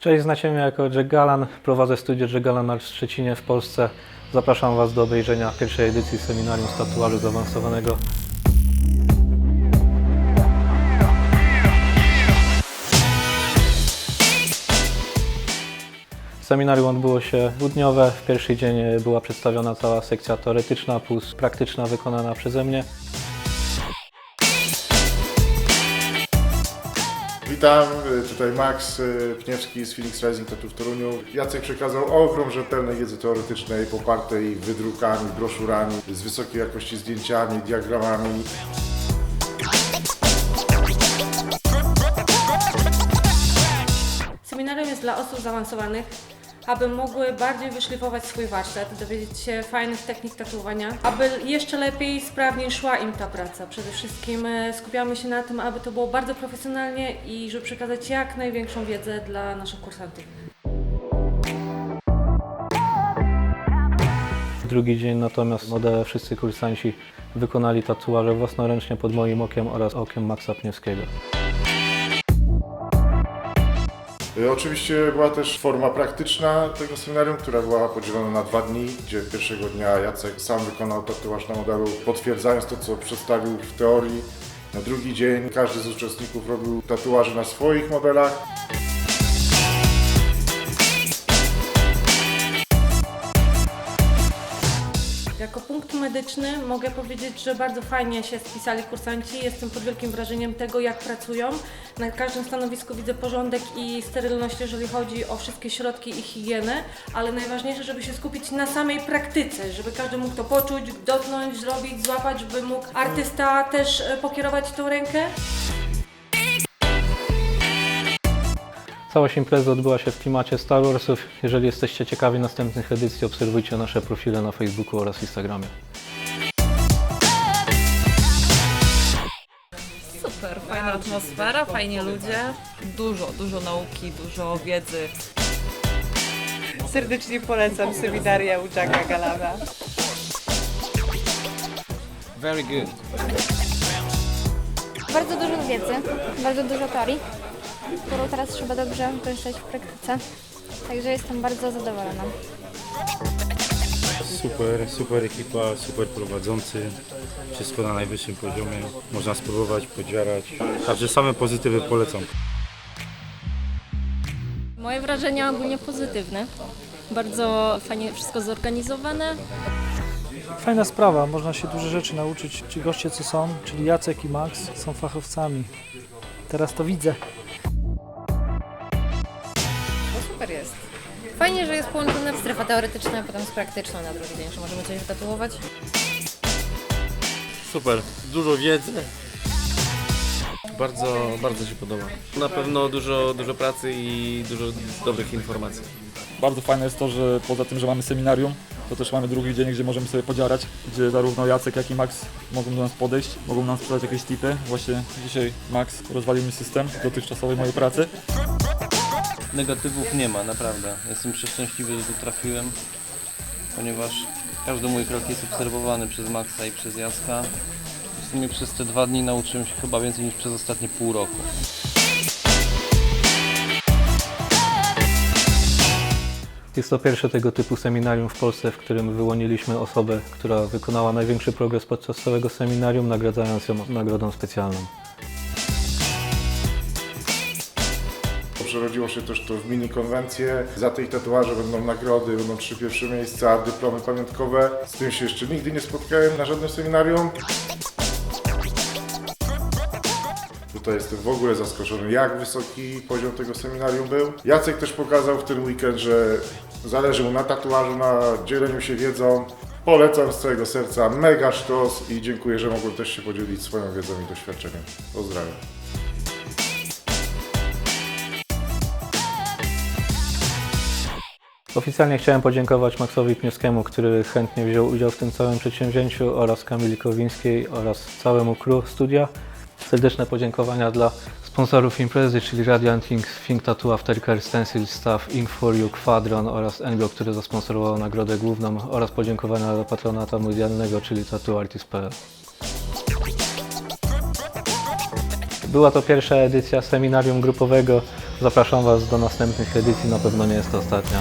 Cześć, znacie mnie jako Jack Galan. Prowadzę studio Jack Galan w Szczecinie w Polsce. Zapraszam Was do obejrzenia pierwszej edycji seminarium z tatuażu zaawansowanego. Seminarium odbyło się dwudniowe. W pierwszy dzień była przedstawiona cała sekcja teoretyczna plus praktyczna wykonana przeze mnie. Witam, y, tutaj Max y, Pniewski z Phoenix Rising Tattoo w Toruniu. Jacek przekazał ogrom rzetelnej wiedzy teoretycznej, popartej wydrukami, broszurami, z wysokiej jakości zdjęciami, diagramami. Seminarium jest dla osób zaawansowanych, aby mogły bardziej wyszlifować swój warsztat, dowiedzieć się fajnych technik tatuowania, aby jeszcze lepiej, sprawniej szła im ta praca. Przede wszystkim e, skupiamy się na tym, aby to było bardzo profesjonalnie i żeby przekazać jak największą wiedzę dla naszych kursantów. Drugi dzień natomiast modele wszyscy kursanci wykonali tatuaże własnoręcznie pod moim okiem oraz okiem Maxa Pniewskiego. Y, Oczywiście była też forma praktyczna tego seminarium, która była podzielona na dwa dni, gdzie pierwszego dnia Jacek sam wykonał tatuaż na modelu, potwierdzając to, co przedstawił w teorii. Na drugi dzień każdy z uczestników robił tatuaże na swoich modelach. Jako punkt medyczny mogę powiedzieć, że bardzo fajnie się spisali kursanci. Jestem pod wielkim wrażeniem tego, jak pracują. Na każdym stanowisku widzę porządek i sterylność, jeżeli chodzi o wszystkie środki i higienę, ale najważniejsze, żeby się skupić na samej praktyce, żeby każdy mógł to poczuć, dotknąć, zrobić, złapać, żeby mógł artysta też e, pokierować tą rękę. Całość imprezy odbyła się w klimacie Star Warsów. Jeżeli jesteście ciekawi następnych edycji, obserwujcie nasze profile na Facebooku oraz Instagramie. Super, fajna atmosfera, fajni ludzie, dużo, dużo nauki, dużo wiedzy. Serdecznie polecam seminaria u Jacka Galana. Very good. Bardzo dużo wiedzy, bardzo dużo teorii, którą teraz trzeba dobrze wykorzystać w praktyce. Także jestem bardzo zadowolona. Super, super ekipa, super prowadzący, wszystko na najwyższym poziomie. Można spróbować, podziarać. Także same pozytywy polecam. Moje wrażenia ogólnie pozytywne. Bardzo fajnie wszystko zorganizowane. Fajna sprawa, można się dużo rzeczy nauczyć. Ci goście co są, czyli Jacek i Max, są fachowcami. Teraz to widzę. Fajnie, że jest połączona strefa teoretyczna, a potem z praktyczną na drugi dzień, że możemy coś wytatuować. Super, dużo wiedzy. Bardzo, bardzo się podoba. Na pewno dużo, dużo pracy i dużo dobrych informacji. Bardzo fajne jest to, że poza tym, że mamy seminarium, to też mamy drugi dzień, gdzie możemy sobie podziarać, gdzie zarówno Jacek, jak i Max mogą do nas podejść, mogą nam sprzedać jakieś tipy. Właśnie dzisiaj Max rozwalił mi system dotychczasowej mojej pracy. Negatywów nie ma, naprawdę. Jestem przeszczęśliwy, że tu trafiłem, ponieważ każdy mój krok jest obserwowany przez Maxa i przez Jacka. W sumie przez te dwa dni nauczyłem się chyba więcej niż przez ostatnie pół roku. Jest to pierwsze tego typu seminarium w Polsce, w którym wyłoniliśmy osobę, która wykonała największy progres podczas całego seminarium, nagradzając ją nagrodą specjalną. Przerodziło się też to w mini konwencję. Za tej tatuaże będą nagrody, będą trzy pierwsze miejsca, dyplomy pamiątkowe. Z tym się jeszcze nigdy nie spotkałem na żadnym seminarium. Tutaj jestem w ogóle zaskoczony, jak wysoki poziom tego seminarium był. Jacek też pokazał w ten weekend, że zależy mu na tatuażu, na dzieleniu się wiedzą. Polecam z całego serca, mega sztos i dziękuję, że mogłem też się podzielić swoją wiedzą i doświadczeniem. Pozdrawiam. Oficjalnie chciałem podziękować Maxowi Pniewskiemu, który chętnie wziął udział w tym całym przedsięwzięciu oraz Kamili Kowińskiej oraz całemu crew studia. Serdeczne podziękowania dla sponsorów imprezy, czyli Radiant Ink, Think Tattoo Aftercare, Stencil Staff, Ink for You, Quadron oraz Enbio, który zasponsorował nagrodę główną oraz podziękowania dla patronata medialnego, czyli tattooartist.pl. Była to pierwsza edycja seminarium grupowego Zapraszam Was do następnych edycji, na pewno nie jest to ostatnia.